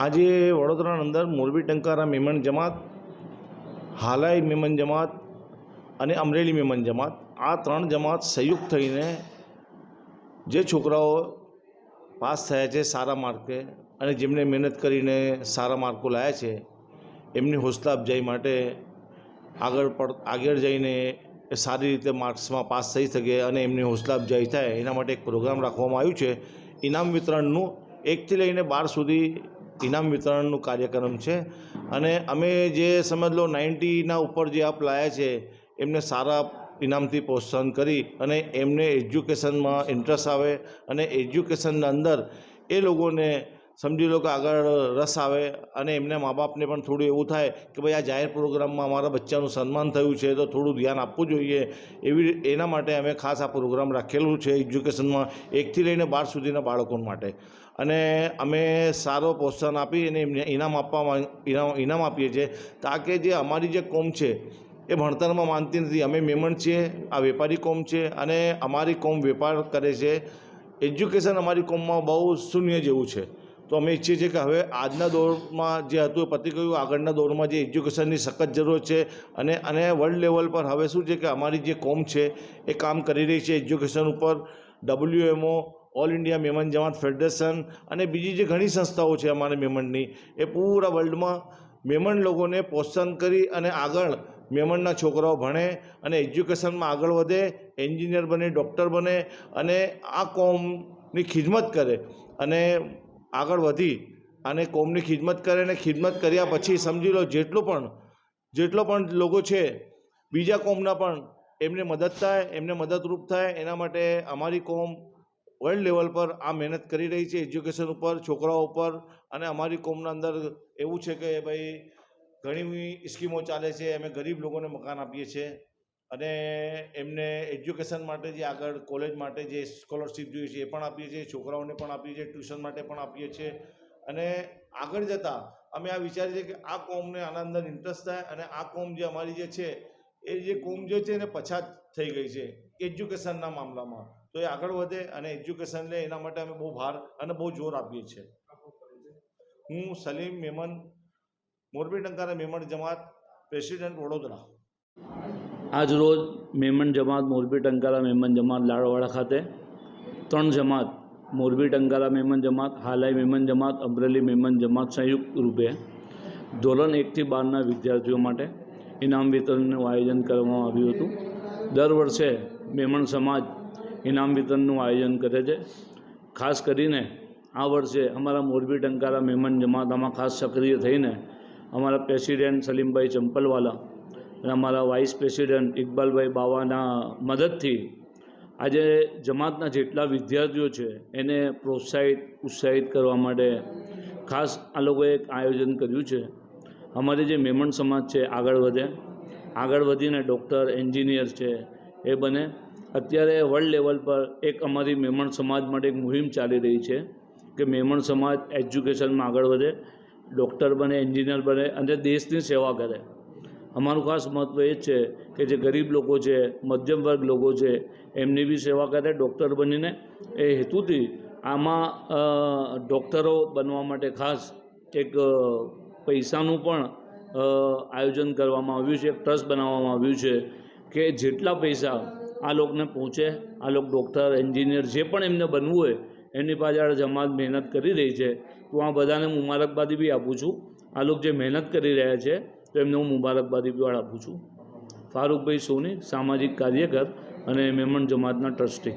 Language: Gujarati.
આજે વડોદરાની અંદર મોરબી ટંકારા મેમન જમાત, હાલાઈ મેમન જમાત અને અમરેલી મેમન જમાત, આ ત્રણ જમાત સંયુક્ત થઈને જે છોકરાઓ પાસ થયા છે સારા માર્કે અને જેમણે મહેનત કરીને સારા માર્કો લાવ્યા છે, એમની હોસલા અફજાઈ માટે આગળ પડ, આગળ જઈને એ સારી રીતે માર્ક્સમાં પાસ થઈ શકે અને એમની હોસલા અફજાઈ થાય, એના માટે એક પ્રોગ્રામ રાખવામાં આવ્યું છે. ઇનામ વિતરણનું એકથી લઈને બાર સુધી ઇનામ વિતરણનું કાર્યક્રમ છે. અને અમે જે સમજ લો, નાઇન્ટીના ઉપર જે આપ લાયા છે, એમને સારા ઇનામથી પ્રોત્સાહન કરી અને એમને એજ્યુકેશનમાં ઇન્ટરેસ્ટ આવે અને એજ્યુકેશનના અંદર એ લોકોને સમજી લો કે આગળ રસ આવે અને એમને મા બાપને પણ થોડું એવું થાય કે ભાઈ આ જાહેર પ્રોગ્રામમાં અમારા બચ્ચાનું સન્માન થયું છે, તો થોડું ધ્યાન આપવું જોઈએ. એવી એના માટે અમે ખાસ આ પ્રોગ્રામ રાખેલું છે એજ્યુકેશનમાં એકથી લઈને બાર સુધીના બાળકો માટે. અને અમે સારો પ્રોત્સાહન આપી અને એમને ઇનામ ઇનામ ઇનામ આપીએ છીએ. તાકે જે અમારી જે કોમ છે એ ભણતરમાં માનતી નથી. અમે મેમણ છીએ, આ વેપારી કોમ છે અને અમારી કોમ વેપાર કરે છે. એજ્યુકેશન અમારી કોમમાં બહુ શૂન્ય જેવું છે. તો અમે ઈચ્છીએ છીએ કે હવે આજના દોરમાં જે હતું એ પતી ગયું, આગળના દોરમાં જે એજ્યુકેશનની સખત જરૂર છે અને અને વર્લ્ડ લેવલ પર હવે શું છે કે અમારી જે કોમ છે એ કામ કરી રહી છે એજ્યુકેશન ઉપર, WMO, All India Memon Jamat Federation અને બીજી જે ઘણી સંસ્થાઓ છે અમારે મેમનની, એ પૂરા વર્લ્ડમાં મેમન લોકોને પ્રોત્સાહન કરી અને આગળ મેમણના છોકરાઓ ભણે અને એજ્યુકેશનમાં આગળ વધે, એન્જિનિયર બને, ડૉક્ટર બને અને આ કોમની ખિદમત કરે અને આગળ વધી અને કોમની ખિદમત કરે અને ખિદમત કર્યા પછી સમજી લો જેટલું પણ, જેટલો પણ લોકો છે, બીજા કોમના પણ એમને મદદ થાય, એમને મદદરૂપ થાય, એના માટે અમારી કોમ વર્લ્ડ લેવલ પર આ મહેનત કરી રહી છે, એજ્યુકેશન ઉપર, છોકરાઓ ઉપર, અને અમારી કોમના અંદર એવું છે કે ભાઈ ઘણી સ્કીમો ચાલે છે, અમે ગરીબ લોકોને મકાન આપીએ છીએ. અને એમને એજ્યુકેશન માટે જે આગળ કોલેજ માટે જે સ્કોલરશિપ જોઈએ છે એ પણ આપીએ છીએ, છોકરાઓને પણ આપીએ છીએ, ટ્યુશન માટે પણ આપીએ છીએ. અને આગળ જતાં અમે આ વિચારીએ છીએ કે આ કોમને આના અંદર ઇન્ટરેસ્ટ થાય અને આ કોમ જે અમારી જે છે, એ જે કોમ જે છે એને પછાત થઈ ગઈ છે એજ્યુકેશનના મામલામાં. તો એ આગળ વધે અને એજ્યુકેશન લે એના માટે અમે બહુ ભાર અને બહુ જોર આપીએ છીએ. હું સલીમ મેમન, મોરબી ટંકારા મેમણ જમાત, પ્રેસિડેન્ટ વડોદરા. આજ રોજ મેમણ જમાત મોરબી ટંકારા મેમન જમાત લાડવાડા ખાતે ત્રણ જમાત, મોરબી ટંકારા મેમન જમાત, હાલાઈ મેમન જમાત, અમરેલી મેમન જમાત સંયુક્ત રૂપે ધોરણ એકથી બારના વિદ્યાર્થીઓ માટે ઇનામ વિતરણનું આયોજન કરવામાં આવ્યું હતું. દર વર્ષે મેમણ સમાજ ઇનામ વિતરણનું આયોજન કરે છે. ખાસ કરીને આ વર્ષે અમારા મોરબી ટંકારા મેમન જમાત આમાં ખાસ સક્રિય થઈને અમારા પ્રેસિડેન્ટ સલીમભાઈ ચંપલવાલા અમારા વાઇસ પ્રેસિડેન્ટ ઇકબાલભાઈ બાવાના મદદથી આજે જમાતના જેટલા વિદ્યાર્થીઓ છે, એને પ્રોત્સાહિત, ઉત્સાહિત કરવા માટે ખાસ આ લોકોએ એક આયોજન કર્યું છે. અમારી જે મેમણ સમાજ છે, આગળ વધે. આગળ વધીને ડૉક્ટર, એન્જિનિયર છે, એ બને. અત્યારે વર્લ્ડ લેવલ પર એક અમારી મેમણ સમાજ માટે એક મુહિમ ચાલી રહી છે કે મેમણ સમાજ એજ્યુકેશનમાં આગળ વધે, ડૉક્ટર બને, એન્જિનિયર બને અને દેશની સેવા કરે. અમારું ખાસ મહત્ત્વ એ જ છે કે જે ગરીબ લોકો છે, મધ્યમ વર્ગ લોકો છે, એમની બી સેવા કરે ડૉક્ટર બનીને એ હેતુથી આમાં ડૉક્ટરો બનવા માટે ખાસ એક પૈસાનું પણ આયોજન કરવામાં આવ્યું છે, એક ટ્રસ્ટ બનાવવામાં આવ્યું છે કે જેટલા પૈસા આ લોકોને પહોંચે, આ લોકો ડૉક્ટર, એન્જિનિયર જે પણ એમને બનવું હોય એમની પાછળ જમાત મહેનત કરી રહી છે. તો આ બધાને હું મુબારકબાદી બી આપું છું. આ લોકો જે મહેનત કરી રહ્યા છે તો એમને હું મુબારકબાદી પણ આપું છું. ફારૂકભાઈ સોની સામાજિક કાર્યકર અને મેમણ જમાતના ટ્રસ્ટી.